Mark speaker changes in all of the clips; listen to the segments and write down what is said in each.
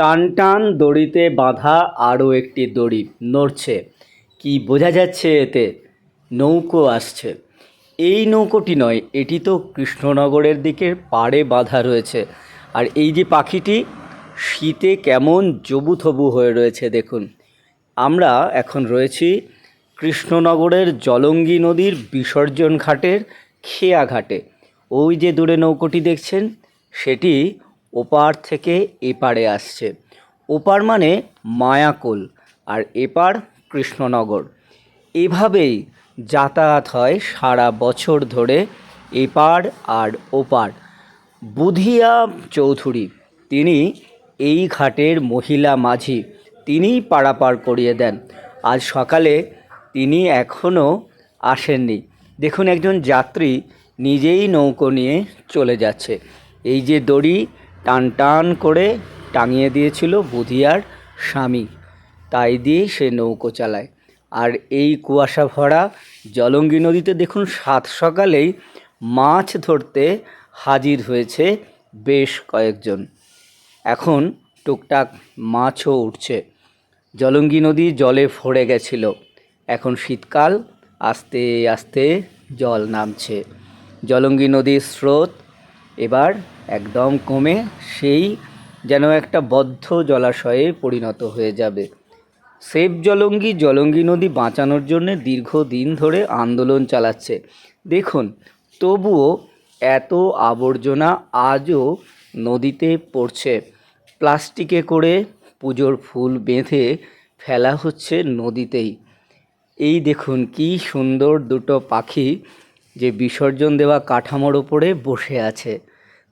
Speaker 1: টান টান দড়িতে বাঁধা আরও একটি দড়ি নড়ছে। কি বোঝা যাচ্ছে এতে? নৌকো আসছে। এই নৌকোটি নয়, এটি তো কৃষ্ণনগরের দিকের পাড়ে বাঁধা রয়েছে। আর এই যে পাখিটি, শীতে কেমন জবুথবু হয়ে রয়েছে দেখুন। আমরা এখন রয়েছি কৃষ্ণনগরের জলঙ্গি নদীর বিসর্জন ঘাটের খেয়া ঘাটে ওই যে দূরে নৌকোটি দেখছেন, সেটি ওপার থেকে এপারে আসছে। ওপার মানে মায়াকোল আর এপার কৃষ্ণনগর। এভাবেই যাতায়াত হয় সারা বছর ধরে এপার আর ওপার। বুধিয়া চৌধুরী, তিনি এই ঘাটের মহিলা মাঝি, তিনিই পারাপার করিয়ে দেন। আজ সকালে তিনি এখনও আসেননি। দেখুন, একজন যাত্রী নিজেই নৌকো নিয়ে চলে যাচ্ছে। এই যে দড়ি টান টান করে টাঙিয়ে দিয়েছিল বুধিয়ার স্বামী। তাই দিয়ে সে নৌকো চালায়। আর এই কুয়াশা ভরা জলঙ্গি নদীতে দেখুন সাত সকালেই মাছ ধরতে হাজির হয়েছে বেশ কয়েকজন। এখন টুকটাক মাছও উঠছে। জলঙ্গি নদী জলে ভরে গেছিল। এখন শীতকাল, আস্তে আস্তে জল নামছে। জলঙ্গি নদীর স্রোত এবার একদম কমে সেই যেন একটা বদ্ধ জলাশয়ে পরিণত হয়ে যাবে। সেফ জলঙ্গি জলঙ্গি নদী বাঁচানোর জন্য দীর্ঘদিন ধরে আন্দোলন চালাচ্ছে। দেখুন, তবুও এত আবর্জনা আজও নদীতে পড়ছে। প্লাস্টিকে করে পুজোর ফুল বেঁধে ফেলা হচ্ছে নদীতেই। এই দেখুন কি সুন্দর দুটো পাখি যে বিসর্জন দেওয়া কাঠামোর ওপরে বসে আছে।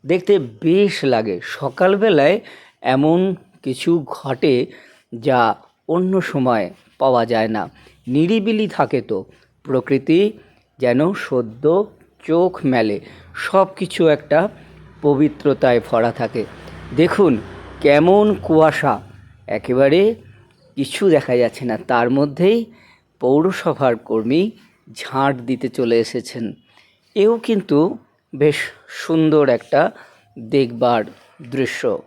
Speaker 1: দেখতে বেশ লাগে। সকালবেলায় এমন কিছু ঘটে যা অন্য সময় পাওয়া যায় না। নিরিবিলি থাকে তো। প্রকৃতি যেন সদ্য চোখ মেলে। সব কিছু একটা পবিত্রতায় ভরা থাকে। দেখুন কেমন কুয়াশা। একেবারে কিছু দেখা যাচ্ছে না। তার মধ্যেই পৌরসভার কর্মী ঝাঁট দিতে চলে এসেছেন। এও কিন্তু বেশ সুন্দর একটা দেখবার দৃশ্য।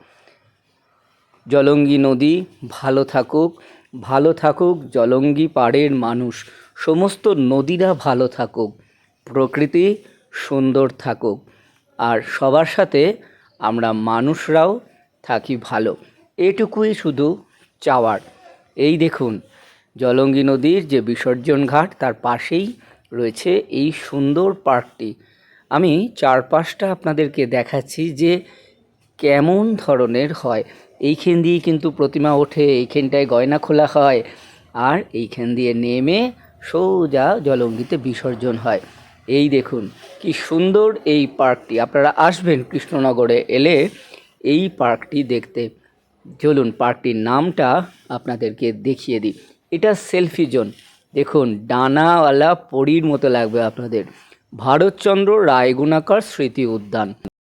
Speaker 1: জলঙ্গি নদী, ভালো থাকুক ভালো থাকুক, জলঙ্গি পাড়ের মানুষ। সমস্ত নদীরা ভালো থাকুক, প্রকৃতি সুন্দর থাকুক। আর সবার সাথে আমরা মানুষরাও থাকি ভালো। এটুকুই শুধু চাওয়ার। এই দেখুন, জলঙ্গি নদীর যে বিসর্জন ঘাট, তার পাশেই রয়েছে এই সুন্দর পার্কটি। আমি চারপাশটা আপনাদেরকে দেখাচ্ছি যে কেমন ধরনের হয়। এইখান দিয়ে কিন্তু প্রতিমা ওঠে, এইখানটায় গয়না খোলা হয় আর এইখান দিয়ে নেমে সোজা জলঙ্গিতে বিসর্জন হয়। এই দেখুন, কি সুন্দর এই পার্কটি। আপনারা আসবেন কৃষ্ণনগরে এলে এই পার্কটি দেখতে। চলুন, পার্কটির নামটা আপনাদেরকে দেখিয়ে দিই। এটা সেলফি জোন। দেখুন, ডানাওয়ালা পরীর মতো লাগবে আপনাদের। ভারতচন্দ্র রায়গুণাকর স্মৃতি উদ্যান।